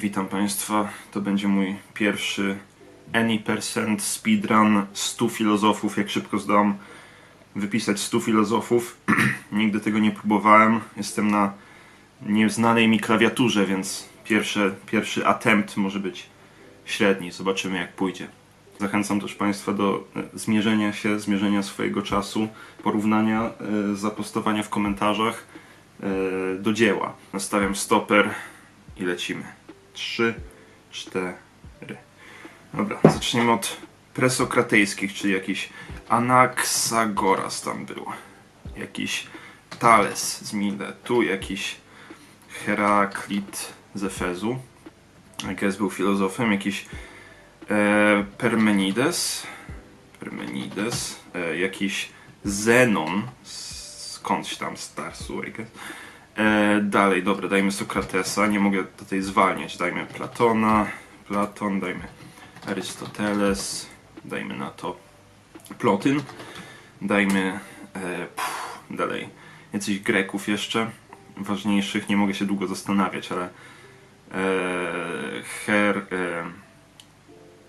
Witam Państwa. To będzie mój pierwszy Any Percent Speedrun 100 filozofów. Jak szybko zdam wypisać 100 filozofów. Nigdy tego nie próbowałem. Jestem na nieznanej mi klawiaturze, więc pierwszy, pierwszy attempt może być średni. Zobaczymy jak pójdzie. Zachęcam też Państwa do e, zmierzenia się, zmierzenia swojego czasu, porównania, e, zapostowania w komentarzach e, do dzieła. Nastawiam stoper i lecimy. 3, 4. Dobra, zaczniemy od presokratejskich, czyli jakiś Anaxagoras tam był. Jakiś Thales z Miletu, jakiś Heraklit z Efezu. Jakiś był filozofem, jakiś e, Permenides. Permenides. E, jakiś Zenon. Skądś tam z Tarsu, I guess. E, dalej, dobra, dajmy Sokratesa. Nie mogę tutaj zwalniać. Dajmy Platona. Platon, dajmy Arystoteles. Dajmy na to Plotyn. Dajmy e, pff, dalej jacyś Greków jeszcze. Ważniejszych, nie mogę się długo zastanawiać, ale e, Her. E,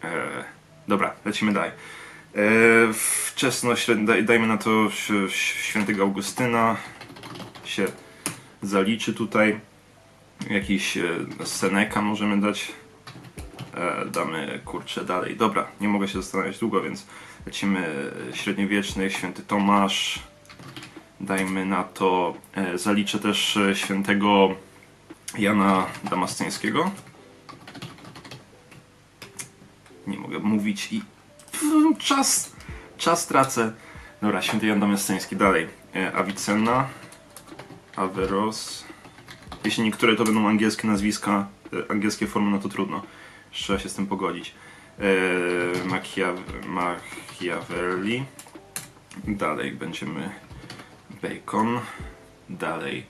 e, dobra, lecimy dalej. E, wczesno, daj, dajmy na to świętego Augustyna. Się zaliczy tutaj. Jakiś e, Seneca możemy dać. E, damy kurczę dalej. Dobra, nie mogę się zastanawiać długo, więc lecimy średniowiecznych, święty Tomasz. Dajmy na to. E, zaliczę też e, świętego Jana Damasceńskiego. Nie mogę mówić i czas, czas tracę. Dobra, święty Jan Damasceński dalej. E, Avicenna, Averroes. Jeśli niektóre to będą angielskie nazwiska, e, angielskie formy, no to trudno. Trzeba się z tym pogodzić. E, Machiavelli. Dalej będziemy Bacon. Dalej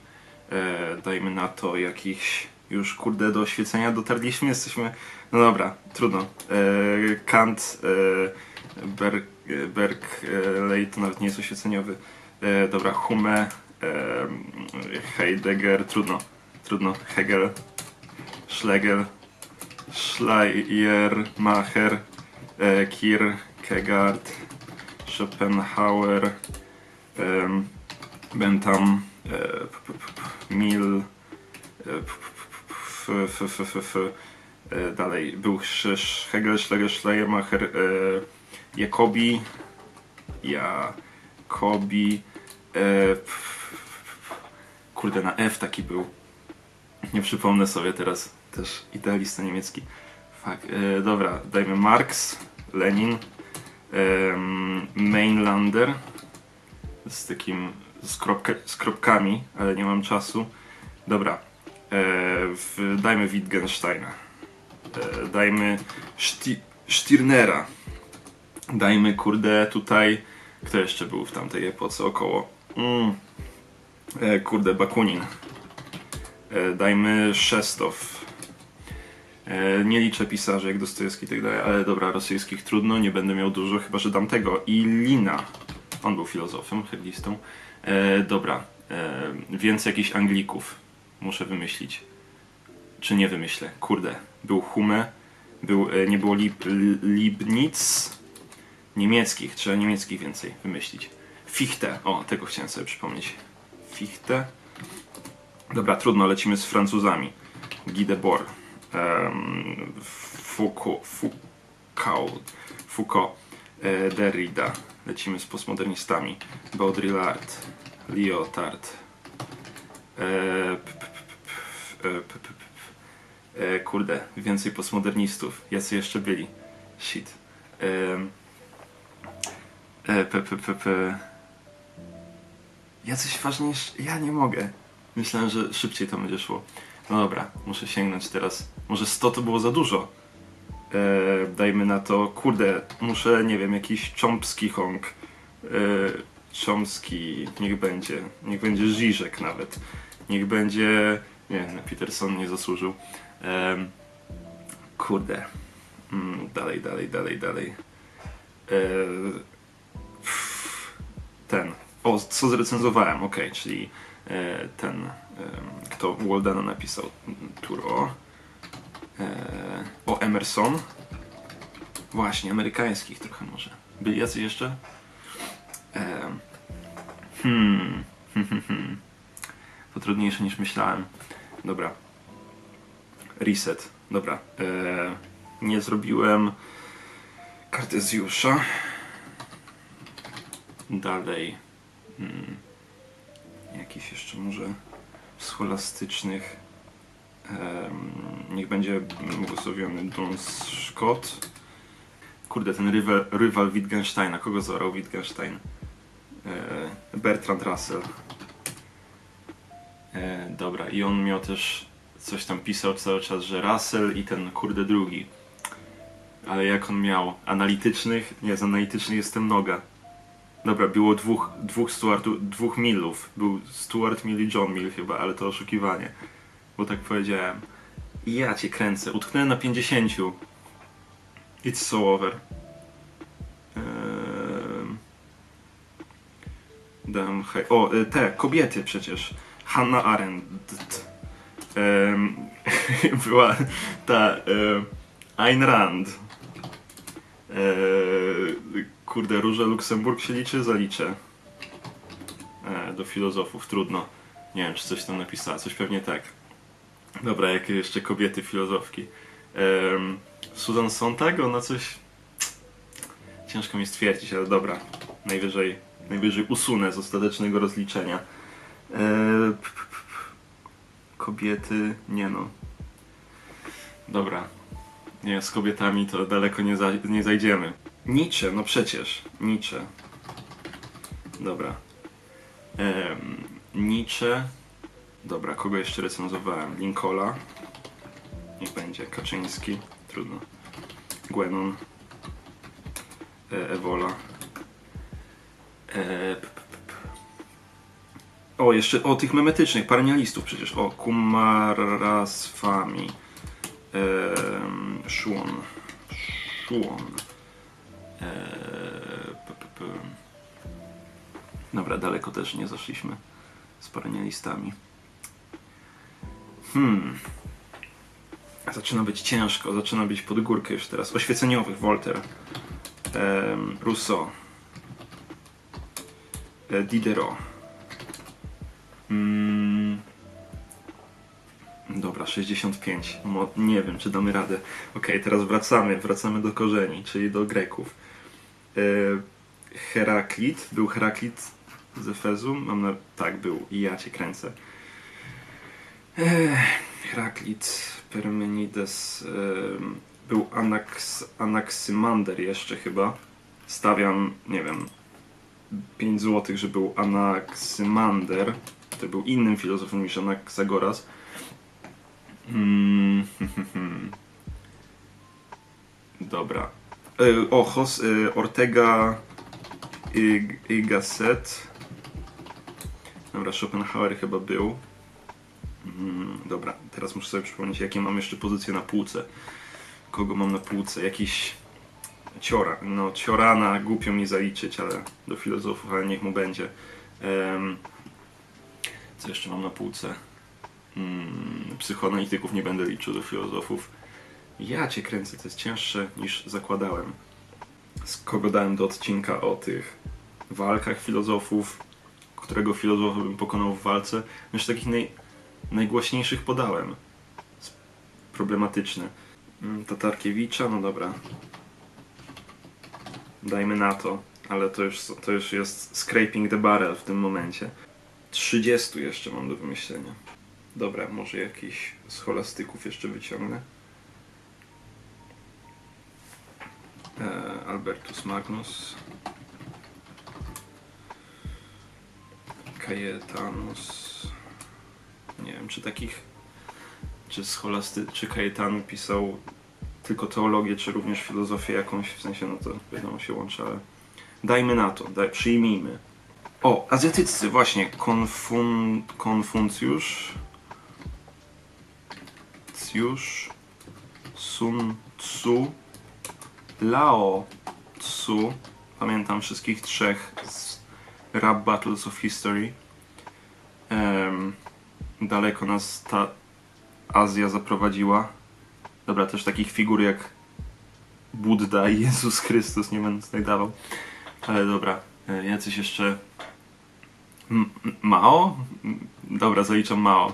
e, dajmy na to jakichś już kurde do oświecenia dotarliśmy. Jesteśmy. No dobra, trudno. Kant, e, Berg, Berkeley to nawet nie jest oświeceniowy. Dobra, Hume, Heidegger, trudno. Trudno. Hegel, Schlegel, Schleiermacher, e, Kierkegaard, Schopenhauer, Bentham, Mill, dalej był Hegel, Schlegel, Schleiermacher, e, Jacobi, Jacobi, e, kurde na F taki był, nie przypomnę sobie teraz, też idealista niemiecki. Fuck, e, dobra, dajmy Marx, Lenin, Mainlander z takim z, kropka, z kropkami, ale nie mam czasu. Dobra, e, w, dajmy Wittgensteina, e, dajmy Stirnera, dajmy kurde tutaj, kto jeszcze był w tamtej epoce około? Mm. E, kurde, Bakunin. E, dajmy Szestow. E, nie liczę pisarzy jak Dostojewski i tak dalej, ale dobra, rosyjskich trudno, nie będę miał dużo, chyba że dam tego. I Lina. On był filozofem, heglistą. E, dobra, e, więc jakichś Anglików muszę wymyślić. Czy nie wymyślę? Kurde. Był Hume, był, e, nie było Lib, Libnic. Niemieckich, trzeba niemieckich więcej wymyślić. Fichte, o, tego chciałem sobie przypomnieć. Fichte. Dobra, trudno, lecimy z Francuzami. Guy Debord, um, Foucault, Foucault, Foucault e, Derrida. Lecimy z postmodernistami. Baudrillard, Lyotard. E, e, kurde, więcej postmodernistów. Jacy jeszcze byli? Shit. P, p, p, p. Jacyś ważniejszy. Ja nie mogę. Myślałem, że szybciej to będzie szło. No dobra, muszę sięgnąć teraz. Może 100 to było za dużo. E, dajmy na to, kurde, muszę, nie wiem, jakiś Chomsky Hong. E, Chomsky, niech będzie. Niech będzie Żyżek nawet. Niech będzie. Nie, Peterson nie zasłużył. Em, kurde. Mm, dalej, dalej, dalej, dalej. E, pff, ten. O, co zrecenzowałem, okej, czyli e, ten, em, kto Waldena napisał, Turo. Emerson. Właśnie, amerykańskich trochę może. Byli jacy jeszcze? Em, Hmm. To trudniejsze niż myślałem. Dobra. Reset. Dobra. E, nie zrobiłem Kartezjusza. Dalej. Hmm. Jakiś jeszcze może scholastycznych. Em, niech będzie błogosławiony Don Scott. Kurde, ten rywal, rywal Wittgensteina. Kogo zorał Wittgenstein? E, Bertrand Russell. E, dobra, i on miał też coś tam pisał cały czas, że Russell i ten kurde drugi. Ale jak on miał analitycznych? Nie, z analitycznych jestem noga. Dobra, było dwóch, dwóch Stuartów, dwóch Millów. Był Stuart Mill i John Mill chyba, ale to oszukiwanie. Bo tak powiedziałem. I ja cię kręcę. Utknąłem na 50. It's so over. Ehm... Dam hej. O, y, te kobiety przecież. Hannah Arendt. Em, była ta y, Ayn Rand. E, kurde, Róża Luksemburg się liczy? Zaliczę. E, do filozofów, trudno. Nie wiem, czy coś tam napisała, coś pewnie tak. Dobra, jakie jeszcze kobiety filozofki. Em, Susan Sontag, ona coś... Ciężko mi stwierdzić, ale dobra. Najwyżej, najwyżej usunę z ostatecznego rozliczenia. E, p- p- p- kobiety, nie no. Dobra. Nie, z kobietami to daleko nie, za, nie zajdziemy. Nietzsche, no przecież. Nietzsche. Dobra. Em, Nietzsche. Dobra, kogo jeszcze recenzowałem? Linkola. Niech będzie. Kaczyński. Trudno. Gwenon. E, Ewola. E. O, jeszcze o tych memetycznych, parnialistów przecież. O, Kumaraswami. Ehm, Szłon. Szłon. Eee. Dobra, daleko też nie zaszliśmy z parnialistami. Hmm. Zaczyna być ciężko, zaczyna być pod górkę już teraz. Oświeceniowych, Voltaire. Ehm, Rousseau. Diderot. Mm. Dobra, 65. Mo- nie wiem, czy damy radę. Okej, teraz wracamy, wracamy do korzeni, czyli do Greków. E, Heraklit, był Heraklit z Efezu? Mam na... Tak, był. I ja cię kręcę. E, Heraklit, Permenides, em, był Anax, Anaksymander jeszcze chyba. Stawiam, nie wiem, 5 zł, że był Anaksymander. To był innym filozofem niż Anaksagoras. Mm, Dobra. E, O, Jos, e, Ortega y, y Gasset. Dobra, Schopenhauer chyba był. Mm, Dobra, teraz muszę sobie przypomnieć, jakie mam jeszcze pozycje na półce. Kogo mam na półce? Jakiś Ciora. No, Ciorana głupio mi zaliczyć, ale do filozofów, ale niech mu będzie. Em, co jeszcze mam na półce? Mm, psychoanalityków nie będę liczył do filozofów. Ja cię kręcę, to jest cięższe niż zakładałem. Z kogo dałem do odcinka o tych walkach filozofów, którego filozofa bym pokonał w walce. Jeszcze takich naj, najgłośniejszych podałem. Problematyczne. Mm, Tatarkiewicza, no dobra. Dajmy na to, ale to już, to już jest scraping the barrel w tym momencie. 30 jeszcze mam do wymyślenia. Dobra, może jakiś scholastyków jeszcze wyciągnę. Albertus Magnus. Cajetanus. Nie wiem, czy takich. Czy scholasty, czy Cajetan pisał tylko teologię, czy również filozofię jakąś, w sensie, no to wiadomo się łączy, ale dajmy na to, daj, przyjmijmy. O, azjatyccy, właśnie, Konfun, Konfucjusz, Cjusz, Sun Tzu, Lao Pamiętam wszystkich trzech z Rap Battles of History. Em, daleko nas ta Azja zaprowadziła. Dobra, też takich figur jak Budda i Jezus Chrystus nie będę tutaj dawał. Ale dobra, e, jacyś jeszcze... M- Mao? Dobra, zaliczam Mao.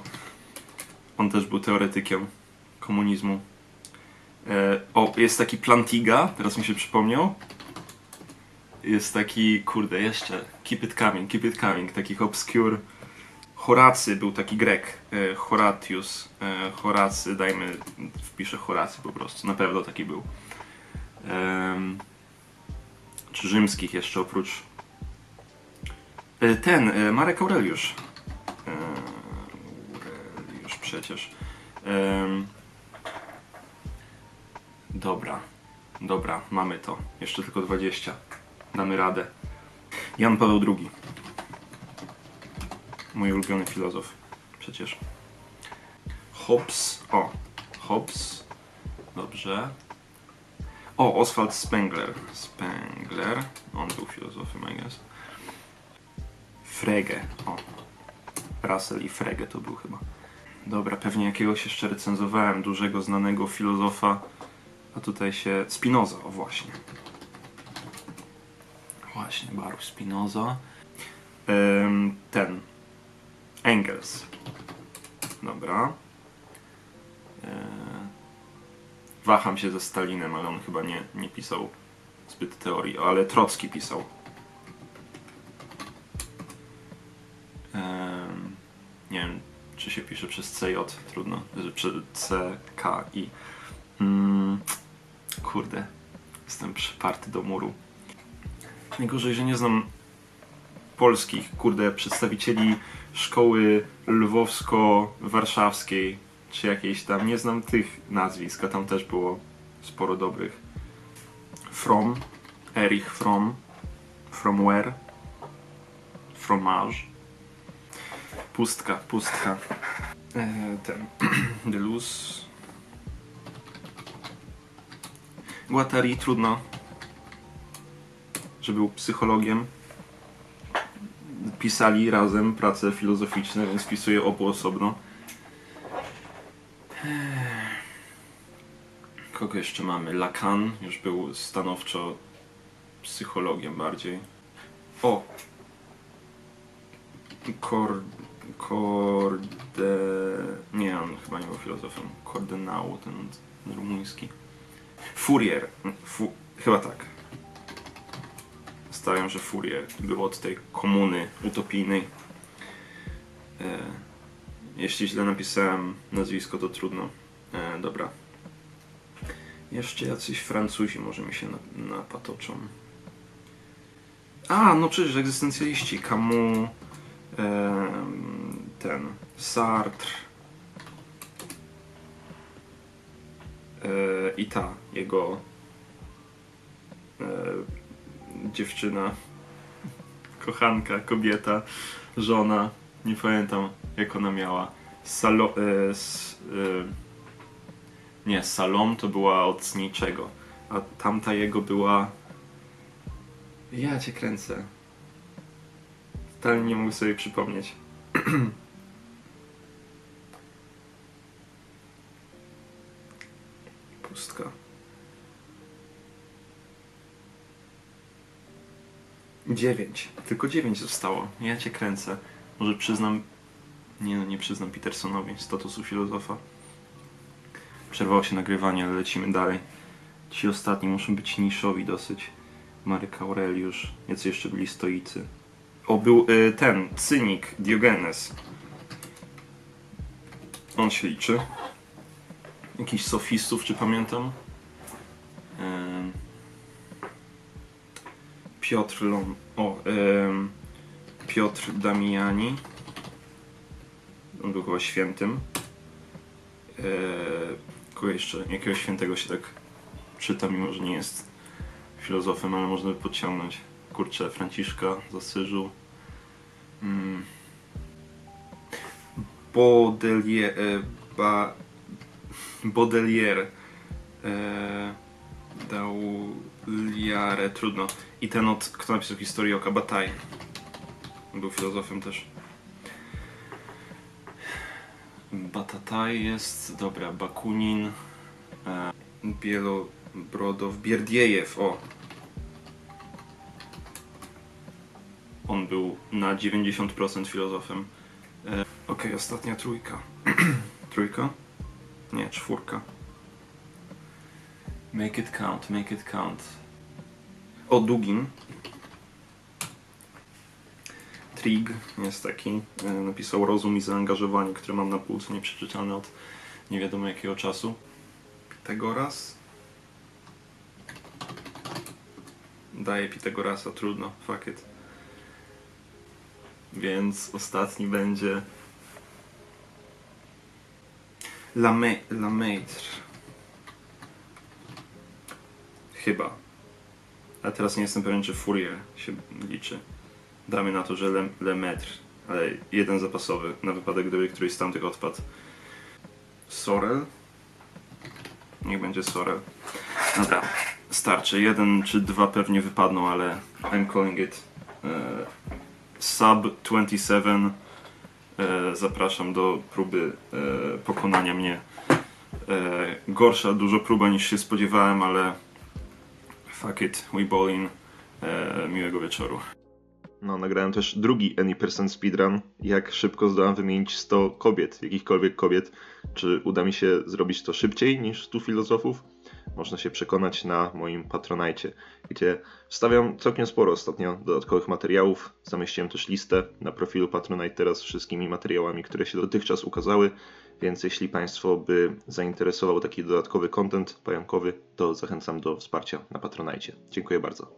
On też był teoretykiem komunizmu. E, o, jest taki Plantiga, teraz mi się przypomniał. Jest taki, kurde, jeszcze. Keep it coming, keep it coming. Takich obscure. Horacy był taki Grek. E, Horatius. E, Horacy, dajmy, wpiszę Horacy po prostu. Na pewno taki był. Czy rzymskich jeszcze oprócz. Ten, Marek Aureliusz. Aureliusz przecież. Em, dobra, dobra, mamy to. Jeszcze tylko 20. Damy radę. Jan Paweł II. Mój ulubiony filozof. Przecież. Hobbes. O, Hobbes. Dobrze. O, Oswald Spengler. Spengler. On był filozofem, I guess. Frege. O. Russell i Frege to był chyba. Dobra, pewnie jakiegoś jeszcze recenzowałem dużego, znanego filozofa. A tutaj się... Spinoza, o właśnie. Właśnie, Baruch Spinoza. Em, ten. Engels. Dobra. E, waham się ze Stalinem, ale on chyba nie, nie pisał zbyt teorii, ale Trocki pisał. Em, nie wiem, czy się pisze przez CJ, trudno, że przez CKI. Mm, kurde, jestem przyparty do muru. Najgorzej, że nie znam polskich, kurde, przedstawicieli szkoły lwowsko-warszawskiej, czy jakiejś tam. Nie znam tych nazwisk, a tam też było sporo dobrych. From, Erich From, From Where, Fromage. Pustka, pustka. E, ten, Deluz. Guattari, trudno, że był psychologiem. Pisali razem prace filozoficzne, więc pisuję obu osobno. Kogo jeszcze mamy? Lacan już był stanowczo psychologiem bardziej. O! Kor... Korde... Nie, on chyba nie był filozofem. Kordenau, ten rumuński. Fourier. Fu... Chyba tak. Stawiam, że Fourier był od tej komuny utopijnej. E, jeśli źle napisałem nazwisko, to trudno. E, dobra. Jeszcze jacyś Francuzi może mi się na- napatoczą. A, no przecież egzystencjaliści. Camus, em, ten, Sartre e, i ta, jego e, dziewczyna, kochanka, kobieta, żona, nie pamiętam jak ona miała. Salo, e, s, e, nie, Salom to była od niczego, a tamta jego była... Ja cię kręcę. Totalnie nie mogę sobie przypomnieć. Pustka. Dziewięć. Tylko dziewięć zostało. Ja cię kręcę. Może przyznam... Nie no, nie przyznam Petersonowi statusu filozofa. Przerwało się nagrywanie, ale lecimy dalej. Ci ostatni muszą być niszowi dosyć. Marek Aureliusz. Jacy jeszcze byli stoicy. O, był y, ten, cynik, Diogenes. On się liczy. Jakiś sofistów, czy pamiętam? Piotr Lom... O, em, Piotr Damiani. On był chyba świętym. Eee, kogo jeszcze? Jakiego świętego się tak czyta, mimo że nie jest filozofem, ale można by podciągnąć. Kurczę, Franciszka z Asyżu. Mm. Baudelaire, e, ba, Baudelaire. E, Dauliare, trudno. I ten od, kto napisał historię o Kabataj. Był filozofem też. Batataj jest, dobra, Bakunin. Bielobrodow Bierdiejew, o. On był na 90% filozofem. E, Okej, ostatnia trójka. trójka? Nie, czwórka. Make it count, make it count. O, Dugin. Trig jest taki. e, Napisał Rozum i zaangażowanie, które mam na półce nieprzeczytane od nie wiadomo jakiego czasu. Pitagoras. Daję Pitagorasa, trudno, fuck it. Więc ostatni będzie Lame, Lamaitre. Chyba. A teraz nie jestem pewien, czy Fourier się liczy. Damy na to, że Le, Lemaitre, ale jeden zapasowy, na wypadek gdyby któryś z tamtych odpadł. Sorel? Niech będzie Sorel. Dobra, starczy. Jeden czy dwa pewnie wypadną, ale I'm calling it e, Sub 27. E, zapraszam do próby e, pokonania mnie. E, gorsza dużo próba niż się spodziewałem, ale fuck it, we bowling. E, miłego wieczoru. No, nagrałem też drugi Any% Speedrun. Jak szybko zdołam wymienić 100 kobiet, jakichkolwiek kobiet. Czy uda mi się zrobić to szybciej niż 100 filozofów? Można się przekonać na moim Patronite, gdzie wstawiam całkiem sporo ostatnio dodatkowych materiałów. Zamieściłem też listę na profilu Patronite teraz z wszystkimi materiałami, które się dotychczas ukazały. Więc jeśli Państwo by zainteresował taki dodatkowy content pająkowy, to zachęcam do wsparcia na Patronite. Dziękuję bardzo.